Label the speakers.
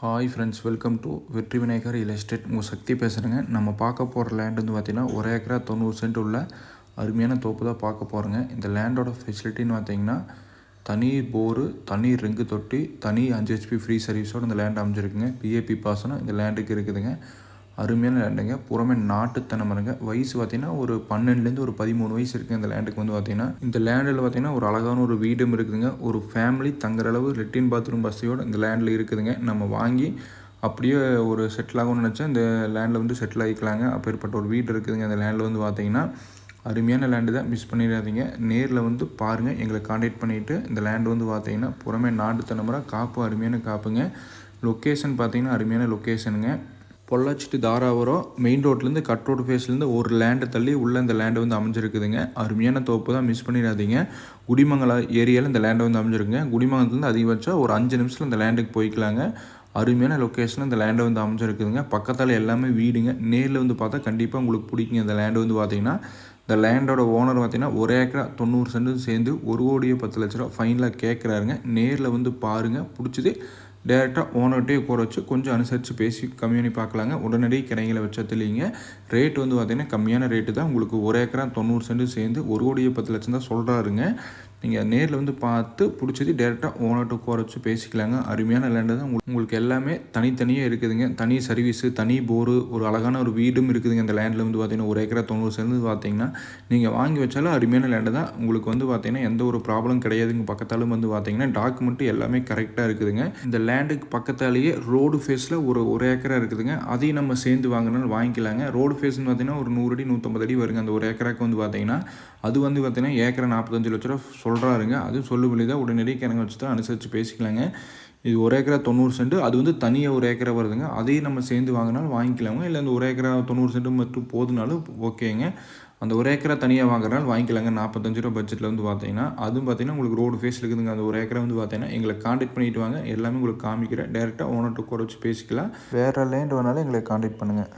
Speaker 1: Hi friends welcome to வெற்றி Vinayagar real estate உங்கள் சக்தி பேசுகிறேங்க நம்ம பார்க்க போகிற லேண்ட் வந்து பார்த்திங்கன்னா ஒரு ஏக்கரா தொண்ணூறு சென்ட் உள்ள அருமையான தோப்பு தான் பார்க்க போகிறோங்க இந்த லேண்டோட ஃபெசிலிட்டின்னு பார்த்தீங்கன்னா தனி போரு தனி ரிங்கு தொட்டி தனி அஞ்சு ஹெச்பி ஃப்ரீ சர்வீஸோடு இந்த லேண்ட் அமைஞ்சிருக்குங்க. பிஏபி பாசனம் இந்த லேண்டுக்கு இருக்குதுங்க. அருமையான லேண்டுங்க புறமே நாட்டுத்தனை மரங்க வயசு பார்த்தீங்கன்னா ஒரு பன்னெண்டுலேருந்து ஒரு பதிமூணு வயசு இருக்குது இந்த லேண்டுக்கு வந்து பார்த்தீங்கன்னா இந்த லேண்டில் பார்த்தீங்கன்னா ஒரு அழகான ஒரு வீடும் இருக்குதுங்க. ஒரு ஃபேமிலி தங்குற அளவு லெட்டின் பாத்ரூம் வசதியோடு இந்த லேண்டில் இருக்குதுங்க. நம்ம வாங்கி அப்படியே ஒரு செட்டில் ஆகும்னு நினச்சா இந்த லேண்டில் வந்து செட்டில் ஆகிக்கலாங்க அப்பேற்பட்ட ஒரு வீடு இருக்குதுங்க. அந்த லேண்டில் வந்து பார்த்தீங்கன்னா அருமையான லேண்டு தான். மிஸ் பண்ணிடாதீங்க. நேரில் வந்து பாருங்கள் எங்களை காண்டாக்ட் பண்ணிவிட்டு இந்த லேண்டு வந்து பார்த்தீங்கன்னா புறமே நாட்டுத்தனமுறை காப்பு அருமையான காப்புங்க. லொக்கேஷன் பார்த்தீங்கன்னா அருமையான லொக்கேஷனுங்க பொள்ளாச்சி டு தாராபுரம் மெயின் ரோட்லேருந்து கட் ரோடு ஃபேஸ்லேருந்து ஒரு லேண்டை தள்ளி உள்ளே இந்த லேண்டு வந்து அமைஞ்சிருக்குதுங்க. அருமையான தோப்பு தான் மிஸ் பண்ணிடாதீங்க. குடிமங்கலம் ஏரியாவில் இந்த லேண்டை வந்து அமைஞ்சிருக்குங்க. குடிமங்கலத்துலேருந்து அதிகபட்சம் ஒரு அஞ்சு நிமிஷத்தில் இந்த லேண்டுக்கு போய்க்கலாங்க. அருமையான லொக்கேஷனில் இந்த லேண்டை வந்து அமைஞ்சிருக்குதுங்க. பக்கத்தால் எல்லாமே வீடுங்க. நேரில் வந்து பார்த்தா கண்டிப்பாக உங்களுக்கு பிடிக்குங்க இந்த லேண்டு வந்து பார்த்தீங்கன்னா. இந்த லேண்டோட ஓனர் பார்த்தீங்கன்னா ஒரு ஏக்கரா தொண்ணூறு சென்ட்டு சேர்ந்து ஒரு கோடியே பத்து லட்ச ரூபா ஃபைனலாக கேட்குறாருங்க நேரில் வந்து பாருங்கள் பிடிச்சது டேரெக்டாக ஓனர்கிட்டே உட்கார வச்சு கொஞ்சம் அனுசரித்து பேசி கம்மி பண்ணி பார்க்கலாங்க. உடனடி கிடைங்களை வச்சதில்லைங்க ரேட் வந்து பார்த்திங்கன்னா கம்மியான ரேட்டு தான். உங்களுக்கு ஒரு ஏக்கரா தொண்ணூறு சென்ட் சேர்ந்து ஒரு கோடியே பத்து லட்சம் தான் சொல்கிறாருங்க நீங்கள் நேரில் வந்து பார்த்து பிடிச்சது டேரெக்டாக ஓனர்கிட்ட உட்கார வச்சு பேசிக்கலாங்க. அருமையான லேண்டு தான் உங்களுக்கு எல்லாமே தனித்தனியாக இருக்குதுங்க. தனி சர்வீஸு தனி போரு ஒரு அழகான ஒரு வீடும் இருக்குதுங்க இந்த லேண்டில் வந்து பார்த்தீங்கன்னா. ஒரு ஏக்கரா தொண்ணூறு சேர்ந்து பார்த்தீங்கன்னா நீங்கள் வாங்கி வச்சாலும் அருமையான லேண்டு தான். உங்களுக்கு வந்து பார்த்தீங்கன்னா எந்த ஒரு ப்ராப்ளம் கிடையாதுங்க. பக்கத்தாலும் வந்து பார்த்தீங்கன்னா டாக்குமெண்ட்டு எல்லாமே கரெக்டாக இருக்குதுங்க. இந்த லேண்டுக்கு பக்கத்தாலேயே ரோடு ஃபேஸில் ஒரு ஒரு ஏக்கரா இருக்குதுங்க. அதையும் நம்ம சேர்ந்து வாங்கினாலும் வாங்கிக்கலாங்க. ரோடு ஃபேஸ்னு பார்த்தீங்கன்னா ஒரு நூறு அடி நூற்றம்பது அடி வருங்க. அந்த ஒரு ஏக்கராக்கு வந்து பார்த்தீங்கன்னா அது வந்து பார்த்தீங்கன்னா ஏக்கரை நாற்பத்தஞ்சு லட்ச ரூபா சொல்கிறாருங்க அதுவும் சொல்லுபடி தான் உடனடியாக கிணங்க வச்சு தான் அனுசரித்து பேசிக்கலாங்க. இது ஒரு ஏக்கரா தொண்ணூறு சென்ட். அது வந்து தனியாக ஒரு ஏக்கரா வருதுங்க. அதையும் நம்ம சேர்ந்து வாங்கினாலும் வாங்கிக்கலாங்க. இல்லை அந்த ஒரு ஏக்கரா தொண்ணூறு சென்ட் மட்டும் போதுனாலும் ஓகேங்க. அந்த ஒரு ஏக்கரா தனியாக வாங்குறனால வாங்கிக்கலாங்க. நாற்பத்தஞ்சு ரூபா பட்ஜெட்டில் வந்து பார்த்தீங்கன்னா அதுவும் பார்த்தீங்கன்னா உங்களுக்கு ரோடு ஃபேஸ் இருக்குதுங்க. அந்த ஒரு ஏக்கரை வந்து பார்த்தீங்கன்னா எங்களை காண்டாக்ட் பண்ணிட்டு வாங்க. எல்லாமே உங்களுக்கு காமிக்கிறேன். டேரெக்டாக ஓனர்கிட்ட கூட வச்சு பேசிக்கலாம். வேறு லேண்ட் வேணாலும் எங்களை காண்டாக்ட் பண்ணுங்கள்